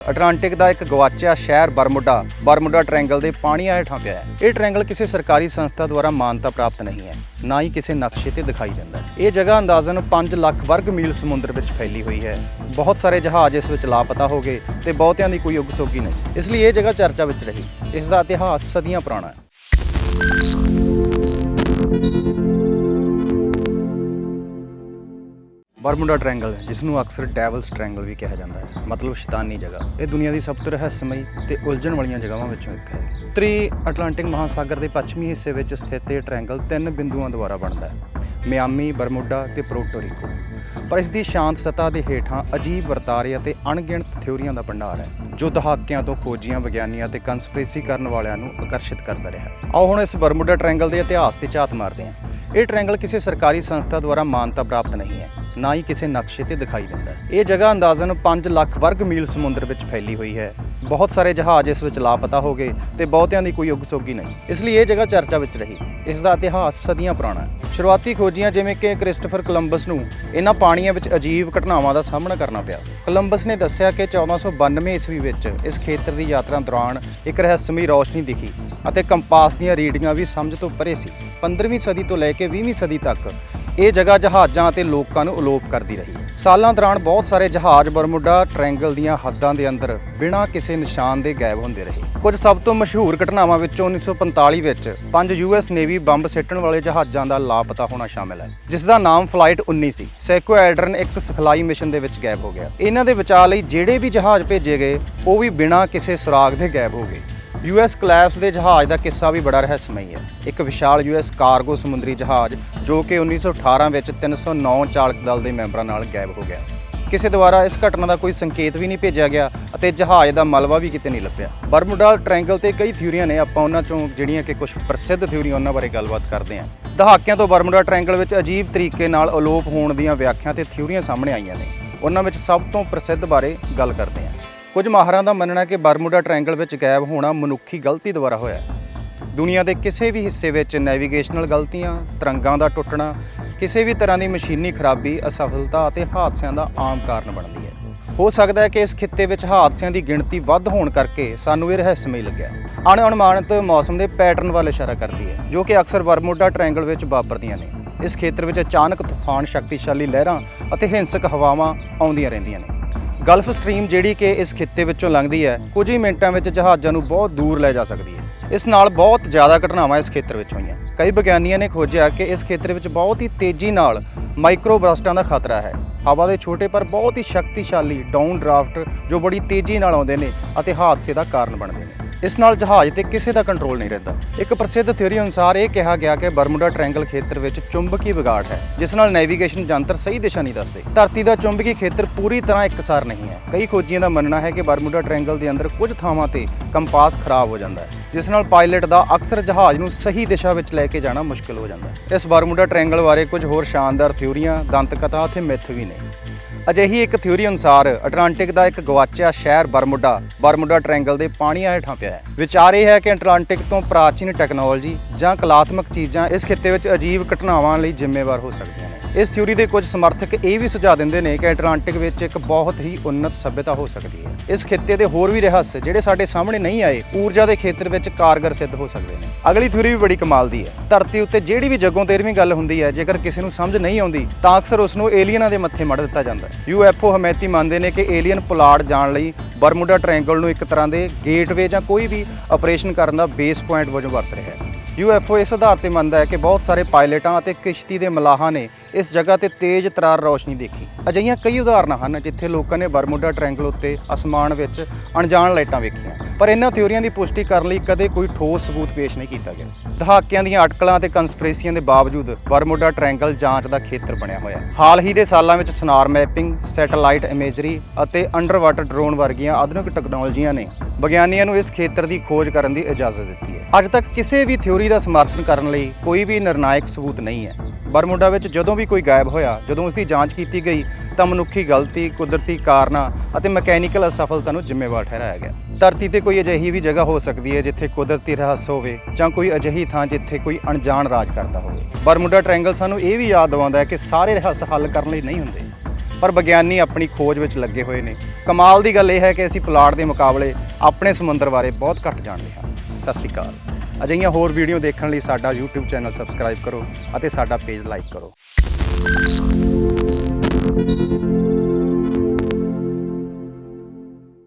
Atlantic ਦਾ ਇੱਕ ਗਵਾਚਿਆ ਸ਼ਹਿਰ Bermuda Bermuda triangle ਦੇ ਪਾਣੀਆਂ ਹੇਠਾਂ ਪਿਆ ਹੈ। ਇਹ ਟ੍ਰਾਇੰਗਲ ਕਿਸੇ ਸਰਕਾਰੀ ਸੰਸਥਾ ਦੁਆਰਾ ਮਾਨਤਾ ਪ੍ਰਾਪਤ ਨਹੀਂ ਹੈ, ਨਾ ਹੀ ਕਿਸੇ ਨਕਸ਼ੇ ਤੇ ਦਿਖਾਈ ਦਿੰਦਾ ਇਹ ਜਗ੍ਹਾ ਅੰਦਾਜ਼ਨ 5 ਲੱਖ ਵਰਗ ਮੀਲ ਸਮੁੰਦਰ ਵਿੱਚ ਫੈਲੀ ਹੋਈ ਹੈ। ਬਹੁਤ ਸਾਰੇ ਜਹਾਜ਼ ਇਸ ਵਿੱਚ ਲਾਪਤਾ ਹੋ ਗਏ ਤੇ ਬਹੁਤਿਆਂ ਦੀ ਕੋਈ ਉਗਸੋਗੀ ਨਹੀਂ। ਇਸ ਲਈ ਇਹ ਜਗ੍ਹਾ ਚਰਚਾ ਵਿੱਚ ਰਹੀ। ਇਸ ਦਾ ਇਤਿਹਾਸ ਸਦੀਆਂ ਪੁਰਾਣਾ ਹੈ। ਬਰਮੁਡਾ ਟ੍ਰਾਇੰਗਲ ਜਿਸ ਨੂੰ ਅਕਸਰ ਡੈਵਲਸ ਟ੍ਰਾਇੰਗਲ ਵੀ ਕਿਹਾ ਜਾਂਦਾ ਹੈ, ਮਤਲਬ ਸ਼ੈਤਾਨੀ ਜਗ੍ਹਾ। ਇਹ ਦੁਨੀਆ ਦੀ ਸਭ ਤੋਂ ਰਹੱਸਮਈ ਤੇ ਉਲਝਣ ਵਾਲੀਆਂ ਜਗ੍ਹਾਵਾਂ ਵਿੱਚੋਂ ਇੱਕ ਹੈ। ਉੱਤਰੀ ਅਟਲਾਂਟਿਕ ਮਹਾਸਾਗਰ ਦੇ ਪੱਛਮੀ ਹਿੱਸੇ ਵਿੱਚ ਸਥਿਤ ਇਹ ਟ੍ਰਾਇੰਗਲ ਤਿੰਨ ਬਿੰਦੂਆਂ ਦੁਆਰਾ ਬਣਦਾ ਹੈ, ਮਿਆਮੀ, ਬਰਮੁਡਾ ਤੇ ਪ੍ਰੋਟੋਰੀਕੋ ਪਰ ਇਸ ਦੀ ਸ਼ਾਂਤ ਸਤ੍ਹਾ ਦੇ ਹੇਠਾਂ ਅਜੀਬ ਵਰਤਾਰੇ ਅਤੇ ਅਣਗਿਣਤ ਥਿਉਰੀਆਂ ਦਾ ਭੰਡਾਰ ਹੈ, ਜੋ ਦਹਾਕਿਆਂ ਤੋਂ ਖੋਜੀਆਂ ਵਿਗਿਆਨੀਆਂ ਤੇ ਕਨਸਪੀਰੇਸੀ ਕਰਨ ਵਾਲਿਆਂ ਨੂੰ ਆਕਰਸ਼ਿਤ ਕਰਦਾ ਰਿਹਾ ਆਓ ਹੁਣ ਇਸ ਬਰਮੁਡਾ ਟ੍ਰਾਇੰਗਲ ਦੇ ਇਤਿਹਾਸ ਤੇ ਝਾਤ ਮਾਰਦੇ ਹਾਂ। ਇਹ ਟ੍ਰਾਇੰਗਲ ਕਿਸੇ ਸਰਕਾਰੀ ਸੰਸਥਾ ਦੁਆਰਾ ਮਾਨਤਾ ਪ੍ਰਾਪਤ ਨਹੀਂ ਹੈ। ਨਾ ਹੀ ਕਿਸੇ ਨਕਸ਼ੇ ਤੇ ਦਿਖਾਈ ਦਿੰਦਾ ਹੈ। ਇਹ ਜਗ੍ਹਾ ਅੰਦਾਜ਼ਨ 5 ਲੱਖ ਵਰਗ ਮੀਲ ਸਮੁੰਦਰ ਵਿੱਚ ਫੈਲੀ ਹੋਈ ਹੈ। ਬਹੁਤ ਸਾਰੇ ਜਹਾਜ਼ ਇਸ ਵਿੱਚ ਲਾਪਤਾ ਹੋ ਗਏ ਤੇ ਬਹੁਤਿਆਂ ਦੀ ਕੋਈ ਉਗਸੋਗੀ ਨਹੀਂ। ਇਸ ਲਈ ਇਹ ਜਗ੍ਹਾ ਚਰਚਾ ਵਿੱਚ ਰਹੀ। ਇਸ ਦਾ ਇਤਿਹਾਸ ਸਦੀਆਂ ਪੁਰਾਣਾ ਹੈ। ਸ਼ੁਰੂਆਤੀ ਖੋਜੀਆਂ ਜਿਵੇਂ ਕਿ ਕ੍ਰਿਸਟੋਫਰ ਕੋਲੰਬਸ ਨੂੰ ਇਹਨਾਂ ਪਾਣੀਆਂ ਵਿੱਚ ਅਜੀਬ ਘਟਨਾਵਾਂ ਦਾ ਸਾਹਮਣਾ ਕਰਨਾ ਪਿਆ। ਕੋਲੰਬਸ ਨੇ ਦੱਸਿਆ ਕਿ 1492 ਈਸਵੀ ਵਿੱਚ ਇਸ ਖੇਤਰ ਦੀ ਯਾਤਰਾ ਦੌਰਾਨ ਇੱਕ ਰਹੱਸਮਈ ਰੌਸ਼ਨੀ ਦਿਖੀ ਅਤੇ ਕੰਪਾਸ ਦੀਆਂ ਰੀਡਿੰਗਾਂ ਵੀ ਸਮਝ ਤੋਂ ਪਰੇ ਸੀ। 15ਵੀਂ ਸਦੀ ਤੋਂ ਲੈ ਕੇ 20ਵੀਂ ਸਦੀ ਤੱਕ ਇਹ ਜਗ੍ਹਾ ਜਹਾਜ਼ਾਂ ਅਤੇ ਲੋਕਾਂ ਨੂੰ ਅਲੋਪ ਕਰਦੀ ਰਹੀ। ਸਾਲਾਂ ਦੌਰਾਨ ਬਹੁਤ ਸਾਰੇ ਜਹਾਜ਼ ਬਰਮੁਡਾ ਟ੍ਰਾਇੰਗਲ ਦੀਆਂ ਹੱਦਾਂ ਦੇ ਅੰਦਰ ਬਿਨਾਂ ਕਿਸੇ ਨਿਸ਼ਾਨ ਦੇ ਗਾਇਬ ਹੁੰਦੇ ਰਹੇ। ਕੁਝ ਸਭ ਤੋਂ ਮਸ਼ਹੂਰ ਘਟਨਾਵਾਂ ਵਿੱਚੋਂ 1945 ਵਿੱਚ ਪੰਜ ਯੂਐਸ ਨੇਵੀ ਬੰਬ ਸਿੱਟਣ ਵਾਲੇ ਜਹਾਜ਼ਾਂ ਦਾ ਲਾਪਤਾ ਹੋਣਾ ਸ਼ਾਮਿਲ ਹੈ, ਜਿਸ ਦਾ ਨਾਮ ਫਲਾਈਟ 19 ਸੀ। ਸੈਕੋ ਐਡਰਨ ਇੱਕ ਸਿਖਲਾਈ ਮਿਸ਼ਨ ਦੇ ਵਿੱਚ ਗਾਇਬ ਹੋ ਗਿਆ। ਇਹਨਾਂ ਦੇ ਬਚਾਅ ਲਈ ਜਿਹੜੇ ਵੀ ਜਹਾਜ਼ ਭੇਜੇ ਗਏ, ਉਹ ਵੀ ਬਿਨਾਂ ਕਿਸੇ ਸੁਰਾਗ ਦੇ ਗਾਇਬ ਹੋ ਗਏ। ਯੂਐਸ ਕਲੈਪਸ ਦੇ ਜਹਾਜ਼ ਦਾ ਕਿੱਸਾ ਵੀ ਬੜਾ ਰਹੱਸਮਈ ਹੈ। ਇੱਕ ਵਿਸ਼ਾਲ ਯੂਐਸ ਕਾਰਗੋ ਸਮੁੰਦਰੀ ਜਹਾਜ਼, ਜੋ ਕਿ 1918 ਵਿੱਚ 309 ਚਾਲਕ ਦਲ ਦੇ ਮੈਂਬਰਾਂ ਨਾਲ ਗਾਇਬ ਹੋ ਗਿਆ। ਕਿਸੇ ਦੁਆਰਾ ਇਸ ਘਟਨਾ ਦਾ ਕੋਈ ਸੰਕੇਤ ਵੀ ਨਹੀਂ ਭੇਜਿਆ ਗਿਆ ਅਤੇ ਜਹਾਜ਼ ਦਾ ਮਲਬਾ ਵੀ ਕਿਤੇ ਨਹੀਂ ਲੱਭਿਆ। ਬਰਮੁਡਾ ਟ੍ਰਾਇੰਗਲ ਤੇ ਕਈ ਥਿਊਰੀਆਂ ਨੇ, ਆਪਾਂ ਉਹਨਾਂ ਚੋਂ ਜਿਹੜੀਆਂ ਕਿ ਕੁਝ ਪ੍ਰਸਿੱਧ ਥਿਊਰੀਆਂ ਉਹਨਾਂ ਬਾਰੇ ਗੱਲਬਾਤ ਕਰਦੇ ਹਾਂ। ਦਹਾਕਿਆਂ ਤੋਂ ਬਰਮੁਡਾ ਟ੍ਰਾਇੰਗਲ ਵਿੱਚ ਅਜੀਬ ਤਰੀਕੇ ਨਾਲ ਅਲੋਪ ਹੋਣ ਦੀਆਂ ਵਿਆਖਿਆ ਤੇ ਥਿਊਰੀਆਂ ਸਾਹਮਣੇ ਆਈਆਂ ਨੇ। ਉਹਨਾਂ ਵਿੱਚ ਸਭ ਤੋਂ ਪ੍ਰਸਿੱਧ ਬਾਰੇ ਗੱਲ ਕਰਦੇ ਹਾਂ। ਕੁਝ ਮਾਹਰਾਂ ਦਾ ਮੰਨਣਾ ਹੈ ਕਿ ਬਰਮੁਡਾ ਟ੍ਰਾਇੰਗਲ ਵਿੱਚ ਗਾਇਬ ਹੋਣਾ ਮਨੁੱਖੀ ਗਲਤੀ ਦੁਆਰਾ ਹੋਇਆ ਦੁਨੀਆ ਦੇ ਕਿਸੇ ਵੀ ਹਿੱਸੇ ਵਿੱਚ ਨੈਵੀਗੇਸ਼ਨਲ ਗਲਤੀਆਂ, ਤਰੰਗਾਂ ਦਾ ਟੁੱਟਣਾ, ਕਿਸੇ ਵੀ ਤਰ੍ਹਾਂ ਦੀ ਮਸ਼ੀਨੀ ਖਰਾਬੀ, ਅਸਫਲਤਾ ਅਤੇ ਹਾਦਸਿਆਂ ਦਾ ਆਮ ਕਾਰਨ ਬਣਦੀ ਹੈ। ਹੋ ਸਕਦਾ ਹੈ ਕਿ ਇਸ ਖਿੱਤੇ ਵਿੱਚ ਹਾਦਸਿਆਂ ਦੀ ਗਿਣਤੀ ਵੱਧ ਹੋਣ ਕਰਕੇ ਸਾਨੂੰ ਇਹ ਰਹੱਸਮਈ ਲੱਗਿਆ ਅਣਅਨੁਮਾਨਿਤ ਮੌਸਮ ਦੇ ਪੈਟਰਨ ਵੱਲ ਇਸ਼ਾਰਾ ਕਰਦੀ ਹੈ, ਜੋ ਕਿ ਅਕਸਰ ਬਰਮੁਡਾ ਟ੍ਰਾਇੰਗਲ ਵਿੱਚ ਵਾਪਰਦੀਆਂ ਨੇ। ਇਸ ਖੇਤਰ ਵਿੱਚ ਅਚਾਨਕ ਤੂਫਾਨ, ਸ਼ਕਤੀਸ਼ਾਲੀ ਲਹਿਰਾਂ ਅਤੇ ਹਿੰਸਕ ਹਵਾਵਾਂ ਆਉਂਦੀਆਂ ਰਹਿੰਦੀਆਂ ਨੇ। ਗਲਫ ਸਟਰੀਮ ਜਿਹੜੀ ਕਿ ਇਸ ਖਿੱਤੇ ਵਿੱਚੋਂ ਲੰਘਦੀ ਹੈ, ਕੁਝ ਹੀ ਮਿੰਟਾਂ ਵਿੱਚ ਜਹਾਜ਼ਾਂ ਨੂੰ ਬਹੁਤ ਦੂਰ ਲੈ ਜਾ ਸਕਦੀ ਹੈ। ਇਸ ਨਾਲ ਬਹੁਤ ਜ਼ਿਆਦਾ ਘਟਨਾਵਾਂ ਇਸ ਖੇਤਰ ਵਿੱਚ ਹੋਈਆਂ। ਕਈ ਵਿਗਿਆਨੀਆਂ ਨੇ ਖੋਜਿਆ ਕਿ ਇਸ ਖੇਤਰ ਵਿੱਚ ਬਹੁਤ ਹੀ ਤੇਜ਼ੀ ਨਾਲ ਮਾਈਕਰੋ ਬਰਸਟਾਂ ਦਾ ਖਤਰਾ ਹੈ। ਹਵਾ ਦੇ ਛੋਟੇ ਪਰ ਬਹੁਤ ਹੀ ਸ਼ਕਤੀਸ਼ਾਲੀ ਡਾਊਨ ਡਰਾਫਟ ਜੋ ਬੜੀ ਤੇਜ਼ੀ ਨਾਲ ਆਉਂਦੇ ਨੇ ਅਤੇ ਹਾਦਸੇ ਦਾ ਕਾਰਨ ਬਣਦੇ ਨੇ। ਇਸ ਨਾਲ ਜਹਾਜ਼ ਤੇ ਕਿਸੇ ਦਾ ਕੰਟਰੋਲ ਨਹੀਂ ਰਹਿੰਦਾ। ਇੱਕ ਪ੍ਰਸਿੱਧ ਥਿਊਰੀ ਅਨੁਸਾਰ ਇਹ ਕਿਹਾ ਗਿਆ ਕਿ ਬਰਮੁਡਾ ਟ੍ਰਾਇੰਗਲ ਖੇਤਰ ਵਿੱਚ ਚੁੰਬਕੀ ਵਿਗਾੜ ਹੈ, ਜਿਸ ਨਾਲ ਨੈਵੀਗੇਸ਼ਨ ਜੰਤਰ ਸਹੀ ਦਿਸ਼ਾ ਨਹੀਂ ਦੱਸਦੇ। ਧਰਤੀ ਦਾ ਚੁੰਬਕੀ ਖੇਤਰ ਪੂਰੀ ਤਰ੍ਹਾਂ ਇੱਕਸਾਰ ਨਹੀਂ ਹੈ। ਕਈ ਖੋਜੀਆਂ ਦਾ ਮੰਨਣਾ ਹੈ ਕਿ ਬਰਮੁਡਾ ਟ੍ਰਾਇੰਗਲ ਦੇ ਅੰਦਰ ਕੁਝ ਥਾਵਾਂ ਤੇ ਕੰਪਾਸ ਖਰਾਬ ਹੋ ਜਾਂਦਾ ਹੈ, ਜਿਸ ਨਾਲ ਪਾਇਲਟ ਦਾ ਅਕਸਰ ਜਹਾਜ਼ ਨੂੰ ਸਹੀ ਦਿਸ਼ਾ ਵਿੱਚ ਲੈ ਕੇ ਜਾਣਾ ਮੁਸ਼ਕਲ ਹੋ ਜਾਂਦਾ ਹੈ। ਇਸ ਬਰਮੁਡਾ ਟ੍ਰਾਇੰਗਲ ਬਾਰੇ ਕੁਝ ਹੋਰ ਸ਼ਾਨਦਾਰ ਥਿਊਰੀਆਂ, ਦੰਤਕਥਾ ਅਤੇ ਮਿੱਥ ਵੀ ਨੇ। ਅਜਿਹੀ ਇੱਕ ਥਿਊਰੀ ਅਨੁਸਾਰ ਅਟਲਾਂਟਿਕ ਦਾ ਇੱਕ ਗਵਾਚਿਆ ਸ਼ਹਿਰ ਬਰਮੁਡਾ ਬਰਮੁਡਾ ਟ੍ਰਾਇੰਗਲ ਦੇ ਪਾਣੀਆਂ ਹੇਠਾਂ ਪਿਆ ਹੈ। ਵਿਚਾਰ ਇਹ ਹੈ ਕਿ ਅਟਲਾਂਟਿਕ ਤੋਂ ਪ੍ਰਾਚੀਨ ਟੈਕਨੋਲੋਜੀ ਜਾਂ ਕਲਾਤਮਕ ਚੀਜ਼ਾਂ ਇਸ ਖਿੱਤੇ ਵਿੱਚ ਅਜੀਬ ਘਟਨਾਵਾਂ ਲਈ ਜ਼ਿੰਮੇਵਾਰ ਹੋ ਸਕਦੀਆਂ ਨੇ। ਇਸ ਥਿਊਰੀ ਦੇ ਕੁਝ ਸਮਰਥਕ ਇਹ ਵੀ ਸੁਝਾਅ ਦਿੰਦੇ ਨੇ ਕਿ ਅਟਲਾਂਟਿਕ ਵਿੱਚ ਇੱਕ ਬਹੁਤ ਹੀ ਉੱਨਤ ਸਭਿਅਤਾ ਹੋ ਸਕਦੀ ਹੈ। ਇਸ ਖਿੱਤੇ ਦੇ ਹੋਰ ਵੀ ਰਹੱਸ ਜਿਹੜੇ ਸਾਡੇ ਸਾਹਮਣੇ ਨਹੀਂ ਆਏ, ਊਰਜਾ ਦੇ ਖੇਤਰ ਵਿੱਚ ਕਾਰਗਰ ਸਿੱਧ ਹੋ ਸਕਦੇ ਨੇ। ਅਗਲੀ ਥਿਊਰੀ ਵੀ ਬੜੀ ਕਮਾਲ ਦੀ ਹੈ। ਧਰਤੀ ਉੱਤੇ ਜਿਹੜੀ ਵੀ ਜੱਗੋਂ ਤੇਰਵੀਂ ਗੱਲ ਹੁੰਦੀ ਹੈ, ਜੇਕਰ ਕਿਸੇ ਨੂੰ ਸਮਝ ਨਹੀਂ ਆਉਂਦੀ, ਤਾਂ ਅਕਸਰ ਉਸ ਨੂੰ ਏਲੀਅਨਾਂ ਦੇ ਮੱਥੇ ਮੜ ਦਿੱਤਾ ਜਾਂਦਾ ਹੈ। ਯੂਐਫਓ ਹਮੈਤੀ ਮੰਨਦੇ ਨੇ ਕਿ ਏਲੀਅਨ ਪੁਲਾੜ ਜਾਣ ਲਈ ਬਰਮੁਡਾ ਟ੍ਰਾਇੰਗਲ ਨੂੰ ਇੱਕ ਤਰ੍ਹਾਂ ਦੇ ਗੇਟਵੇ ਜਾਂ ਕੋਈ ਵੀ ਆਪਰੇਸ਼ਨ ਕਰਨ ਦਾ ਬੇਸ ਪੁਆਇੰਟ ਵਜੋਂ ਵਰਤ ਰਿਹਾ ਹੈ। ਯੂਐਫਓ ਇਸ ਆਧਾਰ ਤੇ ਮੰਨਦਾ ਹੈ ਕਿ ਬਹੁਤ ਸਾਰੇ ਪਾਇਲਟਾਂ ਅਤੇ ਕਿਸ਼ਤੀ ਦੇ ਮਲਾਹਾਂ ਨੇ ਇਸ ਜਗ੍ਹਾ ਤੇ ਤੇਜ਼ ਤਰਾਰ ਰੌਸ਼ਨੀ ਦੇਖੀ। ਅਜਿਹੀਆਂ ਕਈ ਉਦਾਹਰਨਾਂ ਹਨ ਜਿੱਥੇ ਲੋਕਾਂ ਨੇ ਬਰਮੁਡਾ ਟ੍ਰਾਇੰਗਲ ਉੱਤੇ ਅਸਮਾਨ ਵਿੱਚ ਅਣਜਾਣ ਲਾਈਟਾਂ ਵੇਖੀਆਂ। ਪਰ ਇਹਨਾਂ ਥਿਊਰੀਆਂ ਦੀ ਪੁਸ਼ਟੀ ਕਰਨ ਲਈ ਕਦੇ ਕੋਈ ਠੋਸ ਸਬੂਤ ਪੇਸ਼ ਨਹੀਂ ਕੀਤਾ ਗਿਆ। ਦਹਾਕਿਆਂ ਦੀਆਂ ਅਟਕਲਾਂ ਅਤੇ ਕਨਸਪੀਰੇਸੀਆਂ ਦੇ ਬਾਵਜੂਦ ਬਰਮੁਡਾ ਟ੍ਰਾਇੰਗਲ ਜਾਂਚ ਦਾ ਖੇਤਰ ਬਣਿਆ ਹੋਇਆ ਹਾਲ ਹੀ ਦੇ ਸਾਲਾਂ ਵਿੱਚ ਸਨਾਰ ਮੈਪਿੰਗ ਸੈਟੇਲਾਈਟ ਇਮੇਜਰੀ ਅਤੇ ਅੰਡਰ ਵਾਟਰ ਡਰੋਨ ਵਰਗੀਆਂ ਆਧੁਨਿਕ ਟੈਕਨੋਲੋਜੀਆਂ ਨੇ ਵਿਗਿਆਨੀਆਂ ਨੂੰ ਇਸ ਖੇਤਰ ਦੀ ਖੋਜ ਕਰਨ ਦੀ ਇਜਾਜ਼ਤ ਦਿੱਤੀ ਹੈ। ਅੱਜ ਤੱਕ ਕਿਸੇ ਵੀ ਥਿਊਰੀ ਦਾ ਸਮਰਥਨ ਕਰਨ ਲਈ ਕੋਈ ਵੀ ਨਿਰਣਾਇਕ ਸਬੂਤ ਨਹੀਂ ਹੈ। ਬਰਮੁਡਾ ਵਿੱਚ ਜਦੋਂ ਵੀ ਕੋਈ ਗਾਇਬ ਹੋਇਆ, ਜਦੋਂ ਉਸ ਦੀ ਜਾਂਚ ਕੀਤੀ ਗਈ, ਤਾਂ ਮਨੁੱਖੀ ਗਲਤੀ, ਕੁਦਰਤੀ ਕਾਰਨਾਂ ਅਤੇ ਮਕੈਨੀਕਲ ਅਸਫਲਤਾ ਨੂੰ ਜ਼ਿੰਮੇਵਾਰ ਠਹਿਰਾਇਆ ਗਿਆ। ਧਰਤੀ ਤੇ ਕੋਈ ਅਜਿਹੀ ਵੀ ਜਗ੍ਹਾ ਹੋ ਸਕਦੀ ਹੈ ਜਿੱਥੇ ਕੁਦਰਤੀ ਰਹੱਸ ਹੋਵੇ ਜਾਂ ਕੋਈ ਅਜਿਹੀ ਥਾਂ ਜਿੱਥੇ ਕੋਈ ਅਣਜਾਣ ਰਾਜ ਕਰਦਾ ਹੋਵੇ। ਬਰਮੁਡਾ ਟ੍ਰਾਇੰਗਲ ਸਾਨੂੰ ਇਹ ਵੀ ਯਾਦ ਦਿਵਾਉਂਦਾ ਹੈ ਕਿ ਸਾਰੇ ਰਹੱਸ ਹੱਲ ਕਰਨ ਲਈ ਨਹੀਂ ਹੁੰਦੇ। ਪਰ ਵਿਗਿਆਨੀ ਆਪਣੀ ਖੋਜ ਵਿੱਚ ਲੱਗੇ ਹੋਏ ਨੇ। ਕਮਾਲ ਦੀ ਗੱਲ ਇਹ ਹੈ ਕਿ ਅਸੀਂ ਪੁਲਾੜ ਦੇ ਮੁਕਾਬਲੇ ਆਪਣੇ ਸਮੁੰਦਰ ਬਾਰੇ ਬਹੁਤ ਘੱਟ ਜਾਣਦੇ ਹਾਂ। ਸਤਿ ਸ਼੍ਰੀ ਅਕਾਲ। ਅਜਿਹੀਆਂ ਹੋਰ ਵੀਡੀਓ ਦੇਖਣ ਲਈ ਸਾਡਾ YouTube ਚੈਨਲ ਸਬਸਕ੍ਰਾਈਬ ਕਰੋ ਅਤੇ ਸਾਡਾ ਪੇਜ ਲਾਈਕ ਕਰੋ।